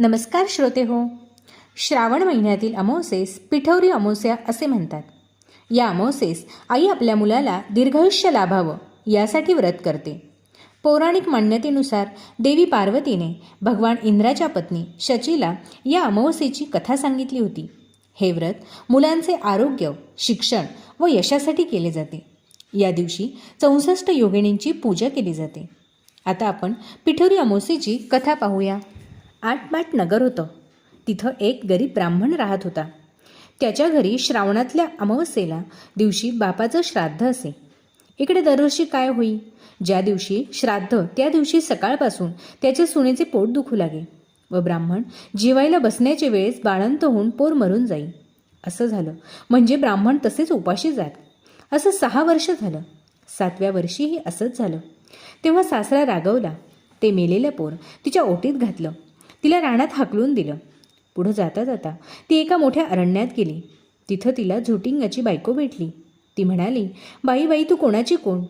नमस्कार श्रोते हो. श्रावण महिन्यातील अमावसेस पिठवरी अमावस्या असे म्हणतात. या अमावस्येस आई आपल्या मुलाला दीर्घायुष्य लाभावं यासाठी व्रत करते. पौराणिक मान्यतेनुसार देवी पार्वतीने भगवान इंद्राच्या पत्नी शचीला या अमावस्येची कथा सांगितली होती. हे व्रत मुलांचे आरोग्य शिक्षण व यशासाठी केले जाते. या दिवशी चौसष्ट योगिनींची पूजा केली जाते. आता आपण पिठोरी अमावस्येची कथा पाहूया. आटबाट नगर होतं. तिथं एक गरीब ब्राह्मण राहत होता. त्याच्या घरी श्रावणातल्या अमावस्येला दिवशी बापाचं श्राद्ध असे. इकडे दरवर्षी काय होई? ज्या दिवशी श्राद्ध त्या दिवशी सकाळपासून त्याच्या सुनेचे पोट दुखू लागे व ब्राह्मण जेवायला बसण्याच्या वेळेस बाळंत होऊन पोर मरून जाई. असं झालं. म्हणजे ब्राह्मण तसेच उपाशी जात. असं सहा वर्ष झालं. सातव्या वर्षीही असंच झालं. तेव्हा सासरा रागवला. ते मेलेलं पोर तिच्या ओटीत घातलं. तिला रानात हाकलून दिलं. पुढं जाता जाता ती एका मोठ्या अरण्यात गेली. तिथं तिला झोटिंगाची बायको भेटली. ती म्हणाली बाई बाई तू कोणाची कोण?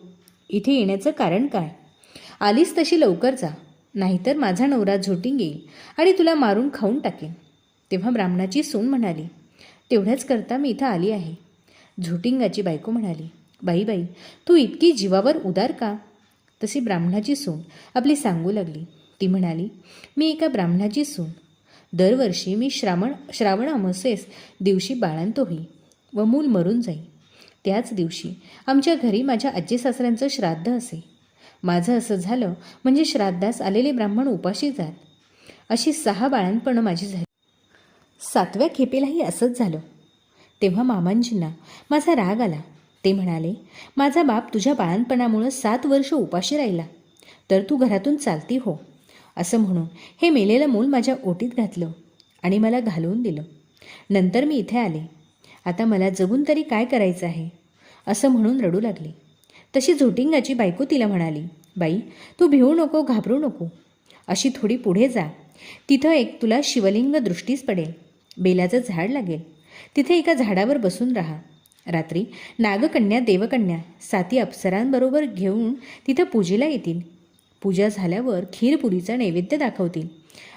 इथे येण्याचं कारण काय? आलीस तशी लवकर जा. नाहीतर माझा नवरा झोटिंग येईल आणि तुला मारून खाऊन टाकेन. तेव्हा ब्राह्मणाची सून म्हणाली तेवढ्याच करता मी इथं आली आहे. झोटिंगाची बायको म्हणाली बाई बाई तू इतकी जीवावर उदार का? तशी ब्राह्मणाची सून आपली सांगू लागली. ती म्हणाली मी एका ब्राह्मणाची सून. दरवर्षी मी श्रावण श्रावण अमावस्येस दिवशी बाळंत होई व मूल मरून जाई. त्याच दिवशी आमच्या घरी माझ्या आजी सासऱ्यांचं श्राद्ध असे. माझं असं झालं म्हणजे श्राद्धास आलेले ब्राह्मण उपाशी जात. अशी सहा बाळणपणं माझी झाली. सातव्या खेपेलाही असंच झालं. तेव्हा मामांजींना माझा राग आला. ते म्हणाले माझा बाप तुझ्या बाळणपणामुळं सात वर्ष उपाशी राहिला. तर तू घरातून चालती हो. असं म्हणून हे मेलेलं मूल माझ्या ओटीत घातलं आणि मला घालवून दिलं. नंतर मी इथे आले. आता मला जगून तरी काय करायचं आहे? असं म्हणून रडू लागली. तशी झोटिंगाची बायको तिला म्हणाली बाई तू भिवू नको घाबरू नको. अशी थोडी पुढे जा. तिथं एक तुला शिवलिंग दृष्टीस पडेल. बेलाचं झाड लागेल. तिथे एका झाडावर बसून राहा. रात्री नागकन्या देवकन्या साती अप्सरांबरोबर घेऊन तिथं पूजेला येतील. पूजा झाल्यावर खीरपुरीचा नैवेद्य दाखवतील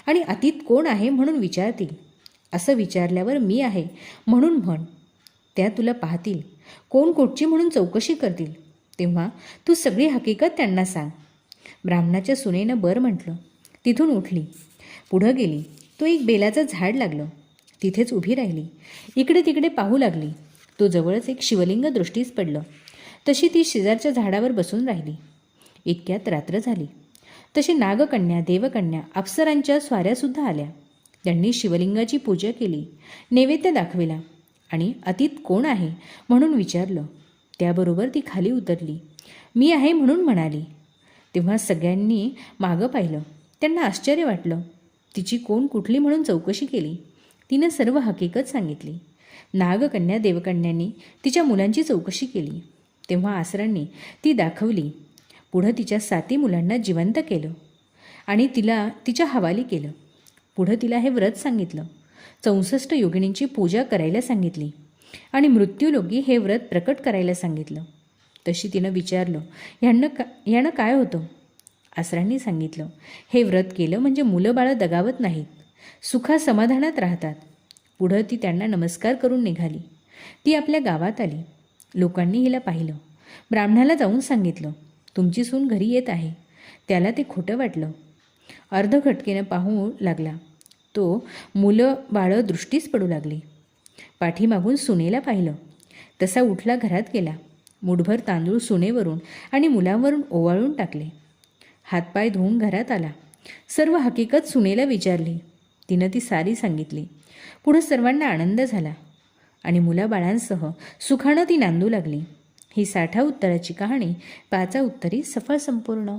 आणि अतीत कोण आहे म्हणून विचारतील. असं विचारल्यावर मी आहे म्हणून म्हण. त्या तुला पाहतील. कोण कोटची म्हणून चौकशी करतील. तेव्हा तू सगळी हकीकत त्यांना सांग. ब्राह्मणाच्या सुनेनं बर म्हटलं. तिथून उठली. पुढं गेली. तो एक बेलाचं झाड लागलं. तिथेच उभी राहिली. इकडे तिकडे पाहू लागली. तो जवळच एक शिवलिंग दृष्टीस पडलं. तशी ती शेजारच्या झाडावर बसून राहिली. इतक्यात रात्र झाली. तशी नागकन्या देवकन्या अप्सरांच्या स्वाऱ्यासुद्धा आल्या. त्यांनी शिवलिंगाची पूजा केली नैवेद्य दाखविला आणि अतीत कोण आहे? म्हणून विचारलं. त्याबरोबर ती खाली उतरली. मी आहे म्हणून म्हणाली. तेव्हा सगळ्यांनी मागं पाहिलं. त्यांना आश्चर्य वाटलं. तिची कोण कुठली म्हणून चौकशी केली? तिनं सर्व हकीकत सांगितली. नागकन्या देवकन्यांनी तिच्या मुलांची चौकशी केली. तेव्हा आसरांनी ती दाखवली. पुढं तिच्या साती मुलांना जिवंत केलं आणि तिला तिच्या हवाली केलं. पुढं तिला हे व्रत सांगितलं. चौसष्ट योगिणींची पूजा करायला सांगितली आणि मृत्यूलोकी हे व्रत प्रकट करायला सांगितलं. तशी तिनं विचारलं ह्यांना का ह्यानं काय होतं? आसरांनी सांगितलं हे व्रत केलं म्हणजे मुलं बाळं दगावत नाहीत सुखा समाधानात राहतात. पुढं ती त्यांना नमस्कार करून निघाली. ती आपल्या गावात आली. लोकांनी हिला पाहिलं. ब्राह्मणाला जाऊन सांगितलं तुमची सून घरी येत आहे. त्याला ते खोटं वाटलं. अर्धघटकेनं पाहू लागला. तो मुलं बाळं दृष्टीच पडू लागली. पाठीमागून सुनेला पाहिलं. तसा उठला घरात गेला. मुठभर तांदूळ सुनेवरून आणि मुलांवरून ओवाळून टाकले. हातपाय धुवून घरात आला. सर्व हकीकत सुनेला विचारली. तिनं ती सारी सांगितली. पुढं सर्वांना आनंद झाला. आणि मुलाबाळांसह सुखानं ती नांदू लागली. ही साठा उत्तराची कहाणी पाचा उत्तरी सफळ संपूर्ण.